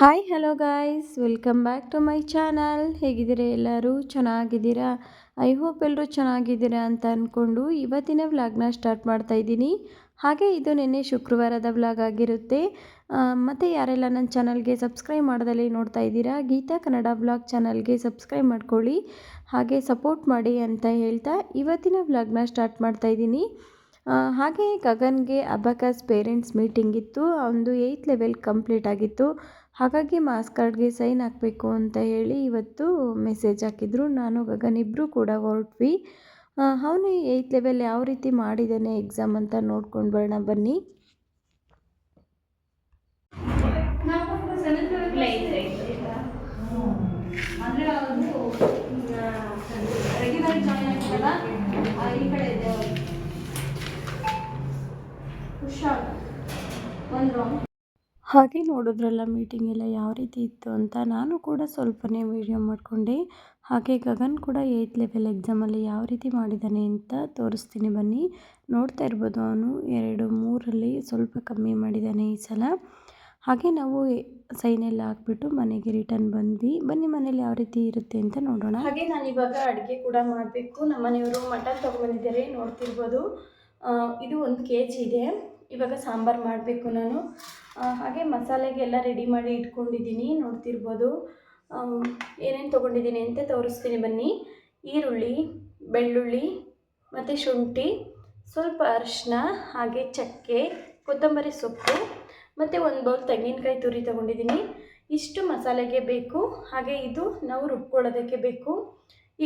Hi hello guys welcome back to my channel ಹೇಗಿದ್ದೀರಾ ಎಲ್ಲರೂ? ಚೆನ್ನಾಗಿದ್ದೀರಾ? ಐ ಹೋಪ್ ಎಲ್ಲರೂ ಚೆನ್ನಾಗಿದ್ದೀರಾ ಅಂತ ಅಂದ್ಕೊಂಡು ಇವತ್ತಿನ ವ್ಲಾಗ್ನ ಸ್ಟಾರ್ಟ್ ಮಾಡ್ತಾ ಇದ್ದೀನಿ. ಹಾಗೆ ಇದು ನಿನ್ನೆ ಶುಕ್ರವಾರದ ವ್ಲಾಗ್ ಆಗಿರುತ್ತೆ. ಮತ್ತು ಯಾರೆಲ್ಲ ನನ್ನ ಚಾನಲ್ಗೆ ಸಬ್ಸ್ಕ್ರೈಬ್ ಮಾಡ್ದಲ್ಲಿ ನೋಡ್ತಾ ಇದ್ದೀರಾ, ಗೀತಾ ಕನ್ನಡ ವ್ಲಾಗ್ ಚಾನಲ್ಗೆ ಸಬ್ಸ್ಕ್ರೈಬ್ ಮಾಡ್ಕೊಳ್ಳಿ. ಹಾಗೆ ಸಪೋರ್ಟ್ ಮಾಡಿ ಅಂತ ಹೇಳ್ತಾ ಇವತ್ತಿನ ವ್ಲಾಗ್ನ ಸ್ಟಾರ್ಟ್ ಮಾಡ್ತಾ ಇದ್ದೀನಿ. ಹಾಗೆ ಗಗನ್ಗೆ ಅಬಕಾಸ್ ಪೇರೆಂಟ್ಸ್ ಮೀಟಿಂಗ್ ಇತ್ತು. ಒಂದು ಏಯ್ತ್ ಲೆವೆಲ್ ಕಂಪ್ಲೀಟ್ ಆಗಿತ್ತು. ಹಾಗಾಗಿ ಮಾಸ್ ಕಾರ್ಡ್ಗೆ ಸೈನ್ ಹಾಕಬೇಕು ಅಂತ ಹೇಳಿ ಇವತ್ತು ಮೆಸೇಜ್ ಹಾಕಿದ್ರು. ನಾನು ಗಗನ್ ಕೂಡ ಹೊರಟ್ವಿ. ಅವನು ಏಯ್ತ್ ಲೆವೆಲ್ ಯಾವ ರೀತಿ ಮಾಡಿದ್ದಾನೆ ಎಕ್ಸಾಮ್ ಅಂತ ನೋಡ್ಕೊಂಡು ಬರೋಣ, ಬನ್ನಿ. ಒಂದು ಹಾಗೆ ನೋಡಿದ್ರಲ್ಲ ಮೀಟಿಂಗ್ ಎಲ್ಲ ಯಾವ ರೀತಿ ಇತ್ತು ಅಂತ ನಾನು ಕೂಡ ಸ್ವಲ್ಪನೇ ವೀಡಿಯೋ ಮಾಡಿಕೊಂಡೆ. ಹಾಗೆ ಗಗನ್ ಕೂಡ ಏಯ್ತ್ ಲೆವೆಲ್ ಎಕ್ಸಾಮಲ್ಲಿ ಯಾವ ರೀತಿ ಮಾಡಿದ್ದಾನೆ ಅಂತ ತೋರಿಸ್ತೀನಿ ಬನ್ನಿ. ನೋಡ್ತಾ ಇರ್ಬೋದು ಅವನು ಎರಡು ಮೂರಲ್ಲಿ ಸ್ವಲ್ಪ ಕಮ್ಮಿ ಮಾಡಿದ್ದಾನೆ ಈ ಸಲ. ಹಾಗೆ ನಾವು ಸೈನ್ ಎಲ್ಲ ಹಾಕ್ಬಿಟ್ಟು ಮನೆಗೆ ರಿಟರ್ನ್ ಬಂದ್ವಿ. ಬನ್ನಿ ಮನೇಲಿ ಯಾವ ರೀತಿ ಇರುತ್ತೆ ಅಂತ ನೋಡೋಣ. ಹಾಗೆ ನಾನು ಇವಾಗ ಅಡುಗೆ ಕೂಡ ಮಾಡಬೇಕು. ನಮ್ಮ ಮನೆಯವರು ಮಟನ್ ತೊಗೊಂಡಿದ್ದಾರೆ ನೋಡ್ತಿರ್ಬೋದು. ಇದು ಒಂದು ಕೆ ಇದೆ. ಇವಾಗ ಸಾಂಬಾರು ಮಾಡಬೇಕು ನಾನು. ಹಾಗೆ ಮಸಾಲೆಗೆಲ್ಲ ರೆಡಿ ಮಾಡಿ ಇಟ್ಕೊಂಡಿದ್ದೀನಿ, ನೋಡ್ತಿರ್ಬೋದು. ಏನೇನು ತೊಗೊಂಡಿದ್ದೀನಿ ಅಂತ ತೋರಿಸ್ತೀನಿ ಬನ್ನಿ. ಈರುಳ್ಳಿ, ಬೆಳ್ಳುಳ್ಳಿ ಮತ್ತು ಶುಂಠಿ, ಸ್ವಲ್ಪ ಅರಿಶಿನ ಹಾಗೆ ಚಕ್ಕೆ, ಕೊತ್ತಂಬರಿ ಸೊಪ್ಪು ಮತ್ತು ಒಂದು ಬೌಲ್ ತೆಂಗಿನಕಾಯಿ ತುರಿ ತೊಗೊಂಡಿದ್ದೀನಿ. ಇಷ್ಟು ಮಸಾಲೆಗೆ ಬೇಕು. ಹಾಗೆ ಇದು ನಾವು ರುಬ್ಕೊಳ್ಳೋದಕ್ಕೆ ಬೇಕು.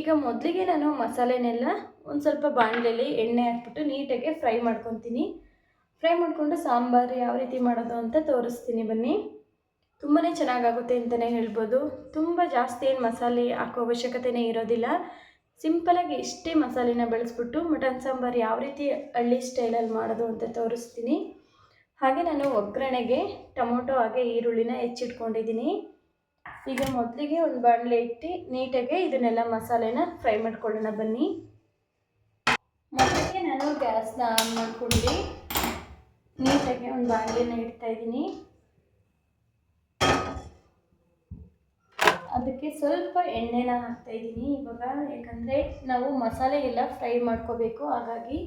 ಈಗ ಮೊದಲಿಗೆ ನಾನು ಮಸಾಲೆನೆಲ್ಲ ಒಂದು ಸ್ವಲ್ಪ ಬಾಣಲೆಯಲ್ಲಿ ಎಣ್ಣೆ ಹಾಕ್ಬಿಟ್ಟು ನೀಟಾಗಿ ಫ್ರೈ ಮಾಡ್ಕೊತೀನಿ. ಫ್ರೈ ಮಾಡಿಕೊಂಡು ಸಾಂಬಾರು ಯಾವ ರೀತಿ ಮಾಡೋದು ಅಂತ ತೋರಿಸ್ತೀನಿ ಬನ್ನಿ. ತುಂಬಾ ಚೆನ್ನಾಗಾಗುತ್ತೆ ಅಂತಲೇ ಹೇಳ್ಬೋದು. ತುಂಬ ಜಾಸ್ತಿ ಏನು ಮಸಾಲೆ ಹಾಕೋ ಅವಶ್ಯಕತೆನೇ ಇರೋದಿಲ್ಲ. ಸಿಂಪಲಾಗಿ ಇಷ್ಟೇ ಮಸಾಲೆನ ಬೆಳೆಸ್ಬಿಟ್ಟು ಮಟನ್ ಸಾಂಬಾರು ಯಾವ ರೀತಿ ಹಳ್ಳಿ ಸ್ಟೈಲಲ್ಲಿ ಮಾಡೋದು ಅಂತ ತೋರಿಸ್ತೀನಿ. ಹಾಗೆ ನಾನು ಒಗ್ಗರಣೆಗೆ ಟೊಮೊಟೊ ಹಾಗೆ ಈರುಳ್ಳಿನ ಹೆಚ್ಚಿಟ್ಕೊಂಡಿದ್ದೀನಿ. ಈಗ ಮೊದಲಿಗೆ ಒಂದು ಬಾಣಲೆ ಇಟ್ಟು ನೀಟಾಗಿ ಇದನ್ನೆಲ್ಲ ಮಸಾಲೆನ ಫ್ರೈ ಮಾಡ್ಕೊಳ್ಳೋಣ ಬನ್ನಿ. ಮೊದಲಿಗೆ ನಾನು ಗ್ಯಾಸ್ನ ಆನ್ ಮಾಡ್ಕೊಂಡು ನೀಟಾಗಿ ಒಂದು ಬಾಣಲೆನ ಇಡ್ತಾ ಇದ್ದೀನಿ. ಅದಕ್ಕೆ ಸ್ವಲ್ಪ ಎಣ್ಣೆನ ಹಾಕ್ತಾ ಇದ್ದೀನಿ. ಇವಾಗ ಯಾಕಂದರೆ ನಾವು ಮಸಾಲೆ ಎಲ್ಲ ಫ್ರೈ ಮಾಡ್ಕೋಬೇಕು. ಹಾಗಾಗಿ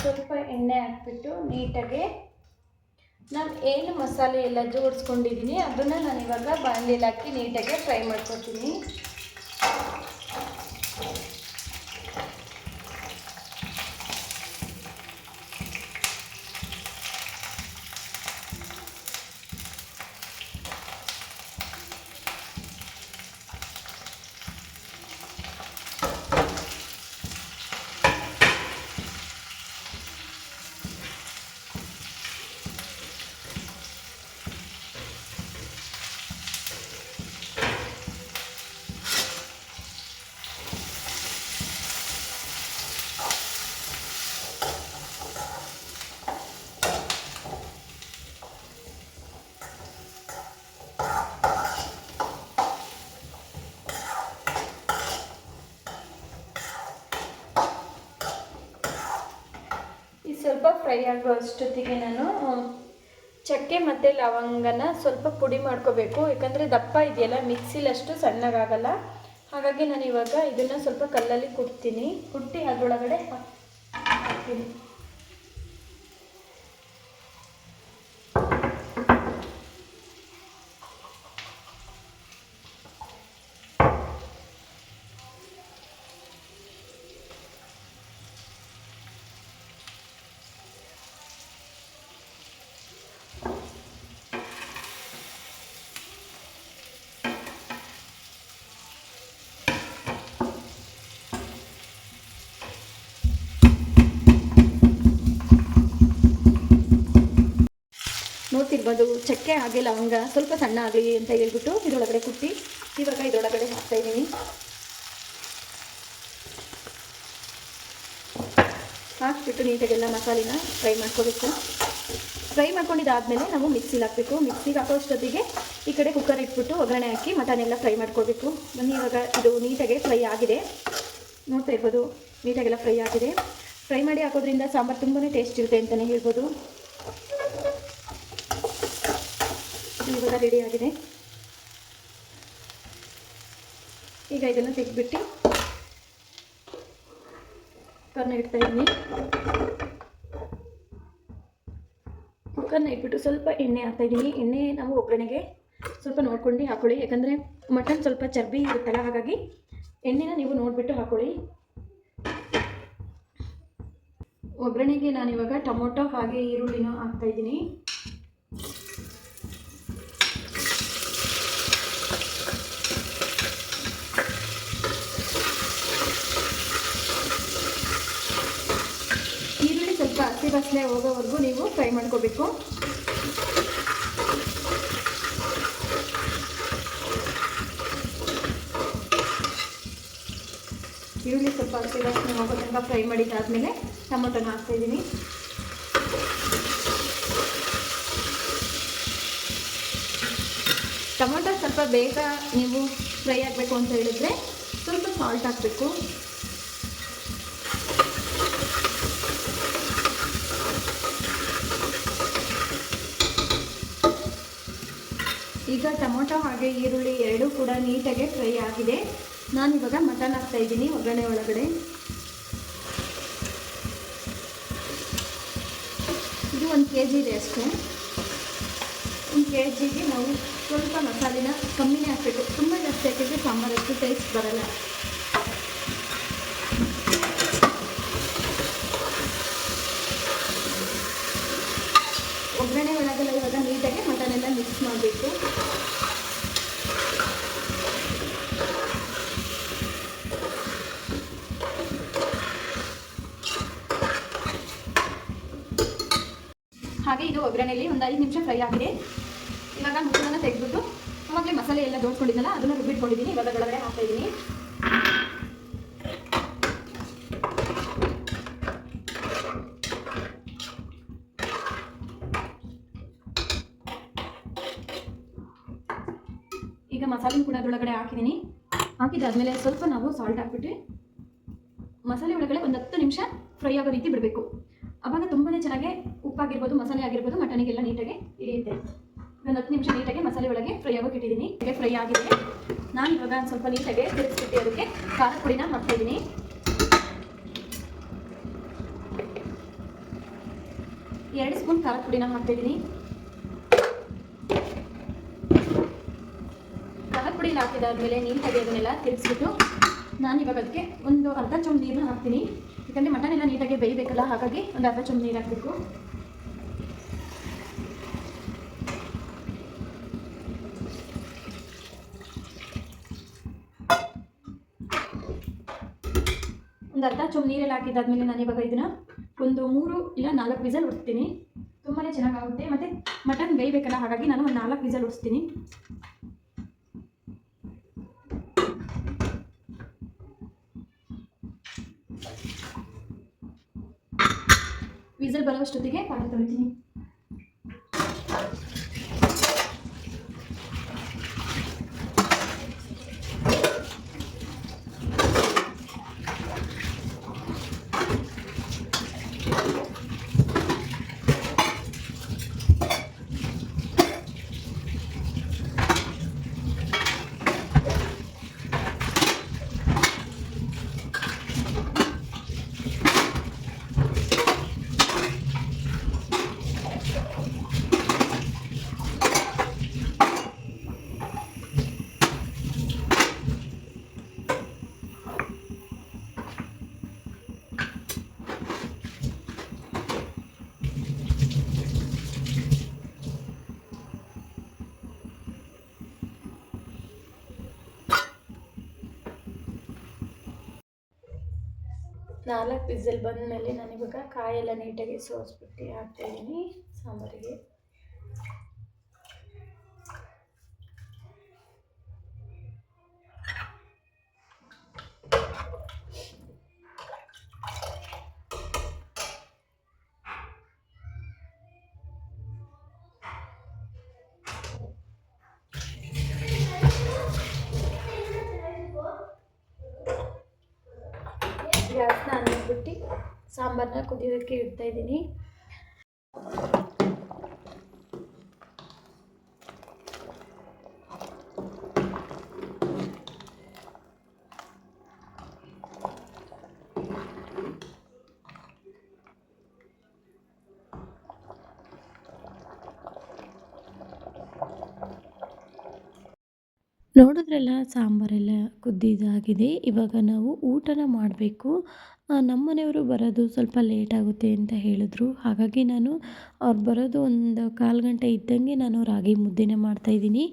ಸ್ವಲ್ಪ ಎಣ್ಣೆ ಹಾಕ್ಬಿಟ್ಟು ನೀಟಾಗಿ ನಾನು ಏನು ಮಸಾಲೆ ಎಲ್ಲ ಜೋಡಿಸ್ಕೊಂಡಿದ್ದೀನಿ ಅದನ್ನು ನಾನು ಇವಾಗ ಬಾಣಲೆಯಲ್ಲಿ ಹಾಕಿ ನೀಟಾಗಿ ಫ್ರೈ ಮಾಡ್ಕೊತೀನಿ ಈ ಸ್ವಲ್ಪ ಫ್ರೈ ಆಗೋ ಅಷ್ಟೊತ್ತಿಗೆ ನಾನು, ಚಕ್ಕೆ ಮತ್ತು ಲವಂಗನ ಸ್ವಲ್ಪ ಪುಡಿ ಮಾಡ್ಕೋಬೇಕು. ಯಾಕಂದರೆ ದಪ್ಪ ಇದೆಯಲ್ಲ, ಮಿಕ್ಸಿಲಷ್ಟು ಸಣ್ಣಗಾಗಲ್ಲ. ಹಾಗಾಗಿ ನಾನು ಇವಾಗ ಇದನ್ನು ಸ್ವಲ್ಪ ಕಲ್ಲಲ್ಲಿ ಕುಟ್ತೀನಿ. ಕುಟ್ಟಿ ಅದರೊಳಗಡೆ ಹಾಕ್ತೀನಿ. ನೋಡ್ತಿರ್ಬೋದು ಚಕ್ಕೆ ಆಗಿಲ್ಲ ಅವಂಗ ಸ್ವಲ್ಪ ಸಣ್ಣ ಆಗಲಿ ಅಂತ ಹೇಳ್ಬಿಟ್ಟು ಇದರೊಳಗಡೆ ಕುಟ್ಟಿ ಇವಾಗ ಇದರೊಳಗಡೆ ಹಾಕ್ತಾ ಇದ್ದೀನಿ. ಹಾಕ್ಬಿಟ್ಟು ನೀಟಾಗೆಲ್ಲ ಮಸಾಲೆನ ಫ್ರೈ ಮಾಡ್ಕೋಬೇಕು. ಫ್ರೈ ಮಾಡ್ಕೊಂಡಿದ್ದಾದಮೇಲೆ ನಾವು ಮಿಕ್ಸಿಗೆ ಹಾಕಬೇಕು. ಮಿಕ್ಸಿಗೆ ಹಾಕೋ ಅಷ್ಟೊತ್ತಿಗೆ ಈ ಕಡೆ ಕುಕ್ಕರ್ ಇಟ್ಬಿಟ್ಟು ಒಗ್ಗರಣೆ ಹಾಕಿ ಮಟನ್ ಎಲ್ಲ ಫ್ರೈ ಮಾಡ್ಕೋಬೇಕು. ಬನ್ನಿ, ಇವಾಗ ಇದು ನೀಟಾಗೆ ಫ್ರೈ ಆಗಿದೆ. ನೋಡ್ತಾ ಇರ್ಬೋದು, ನೀಟಾಗೆಲ್ಲ ಫ್ರೈ ಆಗಿದೆ. ಫ್ರೈ ಮಾಡಿ ಹಾಕೋದ್ರಿಂದ ಸಾಂಬಾರು ತುಂಬಾ ಟೇಸ್ಟ್ ಇರುತ್ತೆ ಅಂತಲೇ ಹೇಳ್ಬೋದು. ಇವಾಗ ರೆಡಿ ಆಗಿದೆ. ಈಗ ಇದನ್ನು ತೆಗೆದುಬಿಟ್ಟು ಕುಕ್ಕರ್ನ ಇಡ್ತಾ ಇದ್ದೀನಿ. ಕುಕ್ಕರ್ನ ಇಟ್ಬಿಟ್ಟು ಸ್ವಲ್ಪ ಎಣ್ಣೆ ಹಾಕ್ತಾ ಇದ್ದೀನಿ. ಎಣ್ಣೆ ನಾವು ಒಗ್ಗರಣೆಗೆ ಸ್ವಲ್ಪ ನೋಡ್ಕೊಂಡು ಹಾಕೊಳ್ಳಿ. ಯಾಕಂದರೆ ಮಟನ್ ಸ್ವಲ್ಪ ಚರ್ಬಿ ಇರುತ್ತಲ್ಲ, ಹಾಗಾಗಿ ಎಣ್ಣೆನ ನೀವು ನೋಡಿಬಿಟ್ಟು ಹಾಕೊಳ್ಳಿ. ಒಗ್ಗರಣೆಗೆ ನಾನು ಇವಾಗ ಟೊಮೊಟೊ ಹಾಗೆ ಈರುಳ್ಳಿನೂ ಹಾಕ್ತಾ ಇದ್ದೀನಿ ಈರುಳ್ಳಿ ಬಸಳೆ ಹೋಗೋವರೆಗೂ ನೀವು ಫ್ರೈ ಮಾಡ್ಕೋಬೇಕು. ಈರುಳ್ಳಿ ಸ್ವಲ್ಪ ಹಸಿ ವಾಸನೆ ಹೋಗೋ ತನಕ ಫ್ರೈ ಮಾಡಿದ್ದಾದಮೇಲೆ ಟೊಮೊಟೊನ ಹಾಕ್ತಾ ಇದ್ದೀನಿ. ಟೊಮೊಟೊ ಸ್ವಲ್ಪ ಬೇಗ ನೀವು ಫ್ರೈ ಆಗಬೇಕು ಅಂತ ಹೇಳಿದ್ರೆ ಸ್ವಲ್ಪ ಸಾಲ್ಟ್ ಹಾಕಬೇಕು. ಈಗ ಟೊಮೊಟೊ ಹಾಗೆ ಈರುಳ್ಳಿ ಎರಡೂ ಕೂಡ ನೀಟಾಗೆ ಫ್ರೈ ಆಗಿದೆ. ನಾನು ಇವಾಗ ಮಟನ್ ಹಾಕ್ತಾ ಇದ್ದೀನಿ ಒಗ್ಗರಣೆ ಒಳಗಡೆ. ಇದು ಒಂದು ಕೆ ಜಿ ಇದೆ ಅಷ್ಟೇ. ಒಂದು ಕೆ ಜಿಗೆ ನಾವು ಸ್ವಲ್ಪ ಮಸಾಲೆನ ಕಮ್ಮಿನೇ ಹಾಕಬೇಕು. ತುಂಬ ಜಾಸ್ತಿ ಹಾಕಿದ್ರೆ ಸಾಂಬಾರು ಅಷ್ಟು ಟೇಸ್ಟ್ ಬರಲ್ಲ. ಒಗ್ಗರಣೆ ಒಳಗೆಲ್ಲ ಇವಾಗ ನೀಟಾಗಿ ಮಟನ್ ಎಲ್ಲ ಮಿಕ್ಸ್ ಮಾಡಬೇಕು. ಹಾಗೆ ಇದು ಒಗ್ಗರಣೆಯಲ್ಲಿ ಒಂದು ಐದು ನಿಮಿಷ ಫ್ರೈ ಆಗಿದೆ. ಇವಾಗ ಮುಚ್ಚಳನ ತೆಗೆದ್ಬಿಟ್ಟು, ಆವಾಗಲೇ ಮಸಾಲೆ ಎಲ್ಲ ದೋಡ್ಕೊಂಡಿದ್ದಲ್ಲ, ಅದನ್ನು ರುಬ್ಬಿಟ್ಕೊಂಡಿದ್ದೀನಿ. ಇವಾಗ ಒಳಗಡೆ ಹಾಕ್ತಾ ಇದ್ದೀನಿ ಈಗ ಮಸಾಲೆ ಕೂಡ ಅದರೊಳಗಡೆ ಹಾಕಿದ್ದೀನಿ. ಹಾಕಿದಾದ್ಮೇಲೆ ಸ್ವಲ್ಪ ನಾವು ಸಾಲ್ಟ್ ಹಾಕ್ಬಿಟ್ಟು ಮಸಾಲೆ ಒಳಗಡೆ ಒಂದು ಹತ್ತು ನಿಮಿಷ ಫ್ರೈ ಆಗೋ ರೀತಿ ಬಿಡಬೇಕು. ಅವಾಗ ತುಂಬಾ ಚೆನ್ನಾಗಿ ಉಪ್ಪಾಗಿರ್ಬೋದು, ಮಸಾಲೆ ಆಗಿರ್ಬೋದು ಮಟನಿಗೆಲ್ಲ ನೀಟಾಗಿ ಹಿಡಿಯುತ್ತೆ. ಒಂದು ಹತ್ತು ನಿಮಿಷ ನೀಟಾಗಿ ಮಸಾಲೆ ಒಳಗೆ ಫ್ರೈ ಆಗೋಕೆ ಇಟ್ಟಿದ್ದೀನಿ. ಹಾಗೆ ಫ್ರೈ ಆಗಿದೆ. ನಾನು ಇವಾಗ ಸ್ವಲ್ಪ ನೀಟಾಗಿ ತಿರುಗಿಸ್ಬಿಟ್ಟು ಅದಕ್ಕೆ ಖಾರ ಪುಡಿನ ಹಾಕ್ತಾ ಇದ್ದೀನಿ. ಎರಡು ಸ್ಪೂನ್ ಖಾರ ಪುಡಿನ ಹಾಕ್ತಾ ಖಾರದ ಪುಡಿ ಹಾಕಿದಾದ್ಮೇಲೆ ನೀರು ಅದನ್ನೆಲ್ಲ ತಿರುಗಿಸ್ಬಿಟ್ಟು ನಾನು ಇವಾಗ ಅದಕ್ಕೆ ಒಂದು ಅರ್ಧ ಚಮಚ ನೀರನ್ನ ಹಾಕ್ತೀನಿ. ಯಾಕಂದರೆ ಮಟನ್ ಎಲ್ಲ ನೀಟಾಗಿ ಬೇಯಬೇಕಲ್ಲ, ಹಾಗಾಗಿ ಒಂದು ಅರ್ಧ ಚಮಚ ನೀರು ಹಾಕಬೇಕು. ಒಂದು ಅರ್ಧ ಚಮಚ ನೀರೆಲ್ಲ ಹಾಕಿದ್ದಾದ್ಮೇಲೆ ನಾನು ಇವಾಗ ಇದನ್ನ ಒಂದು ಮೂರು ಇಲ್ಲ ನಾಲ್ಕು ವಿಸಲ್ ಹುಡ್ತೀನಿ ತುಂಬಾ ಚೆನ್ನಾಗಾಗುತ್ತೆ. ಮತ್ತು ಮಟನ್ ಬೇಯಬೇಕಲ್ಲ, ಹಾಗಾಗಿ ನಾನು ಒಂದು ನಾಲ್ಕು ವಿಸಲ್ ಉಡಿಸ್ತೀನಿ ವಿಸಲ್ ಬರೋಷ್ಟೊತ್ತಿಗೆ ಪಾಠ ತೊಳಿತೀನಿ ನಾಲ್ಕು ವಿಸಲ್ ಬಂದಮೇಲೆ ನಾನಿವಾಗ ಕಾಯೆಲ್ಲ ನೀಟಾಗಿ ಸೋಸ್ಬಿಟ್ಟು ಹಾಕ್ತಾಯಿದ್ದೀನಿ ಸಾಂಬಾರಿಗೆ. ಸಾಂಬಾರನ್ನ ಕುದಿಯೋದಕ್ಕೆ ಇಡ್ತಾ ನೋಡಿದ್ರಲ್ಲ ಸಾಂಬಾರೆಲ್ಲ ಕುದ್ದಿದ್ದಾಗಿದೆ. ಇವಾಗ ನಾವು ಊಟನ ಮಾಡಬೇಕು. ನಮ್ಮ ಮನೆಯವರು ಬರೋದು ಸ್ವಲ್ಪ ಲೇಟ್ ಆಗುತ್ತೆ ಅಂತ ಹೇಳಿದ್ರು. ಹಾಗಾಗಿ ನಾನು ಅವ್ರು ಬರೋದು ಒಂದು ಕಾಲು ಗಂಟೆ ಇದ್ದಂಗೆ ನಾನು ರಾಗಿ ಮುದ್ದೆನ ಮಾಡ್ತಾಯಿದ್ದೀನಿ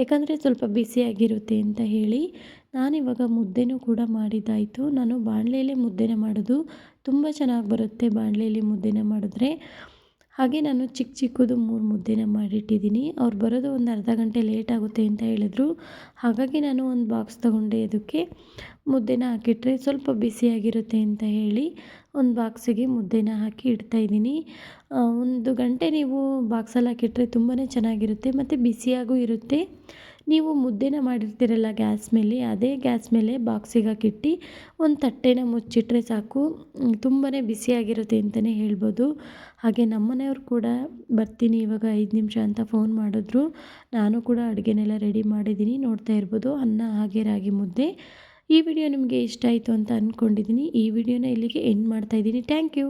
ಯಾಕಂದರೆ ಸ್ವಲ್ಪ ಬಿಸಿಯಾಗಿರುತ್ತೆ ಅಂತ ಹೇಳಿ ನಾನಿವಾಗ ಮುದ್ದೆನೂ ಕೂಡ ಮಾಡಿದ್ದಾಯಿತು. ನಾನು ಬಾಣಲೆಯಲ್ಲೇ ಮುದ್ದೆನ ಮಾಡೋದು ತುಂಬ ಚೆನ್ನಾಗಿ ಬರುತ್ತೆ, ಬಾಣಲೆಯಲ್ಲಿ ಮುದ್ದೆನ ಮಾಡಿದ್ರೆ. ಹಾಗೆ ನಾನು ಚಿಕ್ಕ ಚಿಕ್ಕದು ಮೂರು ಮುದ್ದೆನ ಮಾಡಿಟ್ಟಿದ್ದೀನಿ. ಅವ್ರು ಬರೋದು ಒಂದು ಅರ್ಧ ಗಂಟೆ ಲೇಟ್ ಆಗುತ್ತೆ ಅಂತ ಹೇಳಿದ್ರು. ಹಾಗಾಗಿ ನಾನು ಒಂದು ಬಾಕ್ಸ್ ತೊಗೊಂಡೆ ಅದಕ್ಕೆ. ಮುದ್ದೆನ ಹಾಕಿಟ್ರೆ ಸ್ವಲ್ಪ ಬಿಸಿಯಾಗಿರುತ್ತೆ ಅಂತ ಹೇಳಿ ಒಂದು ಬಾಕ್ಸಿಗೆ ಮುದ್ದೆನ ಹಾಕಿ ಇಡ್ತಾಯಿದ್ದೀನಿ ಒಂದು ಗಂಟೆ ನೀವು ಬಾಕ್ಸಲ್ಲಿ ಹಾಕಿಟ್ರೆ ತುಂಬಾ ಚೆನ್ನಾಗಿರುತ್ತೆ, ಮತ್ತು ಬಿಸಿಯಾಗೂ ಇರುತ್ತೆ. ನೀವು ಮುದ್ದೆನ ಮಾಡಿರ್ತೀರಲ್ಲ ಗ್ಯಾಸ್ ಮೇಲೆ, ಅದೇ ಗ್ಯಾಸ್ ಮೇಲೆ ಬಾಕ್ಸಿಗೆ ಹಾಕಿಟ್ಟು ಒಂದು ತಟ್ಟೆನ ಮುಚ್ಚಿಟ್ರೆ ಸಾಕು. ತುಂಬಾ ಬಿಸಿಯಾಗಿರುತ್ತೆ ಅಂತಲೇ ಹೇಳ್ಬೋದು. ಹಾಗೆ ನಮ್ಮನೆಯವ್ರು ಕೂಡ ಬರ್ತೀನಿ ಇವಾಗ ಐದು ನಿಮಿಷ ಅಂತ ಫೋನ್ ಮಾಡಿದ್ರು. ನಾನು ಕೂಡ ಅಡುಗೆನೆಲ್ಲ ರೆಡಿ ಮಾಡಿದ್ದೀನಿ, ನೋಡ್ತಾ ಇರ್ಬೋದು. ಅನ್ನ, ಹಾಗೆ ರಾಗಿ ಮುದ್ದೆ. ಈ ವಿಡಿಯೋ ನಿಮಗೆ ಇಷ್ಟ ಆಯಿತು ಅಂತ ಅಂದ್ಕೊಂಡಿದ್ದೀನಿ ಈ ವಿಡಿಯೋನ ಇಲ್ಲಿಗೆ ಎಂಡ್ ಮಾಡ್ತಾಯಿದ್ದೀನಿ ಥ್ಯಾಂಕ್ ಯು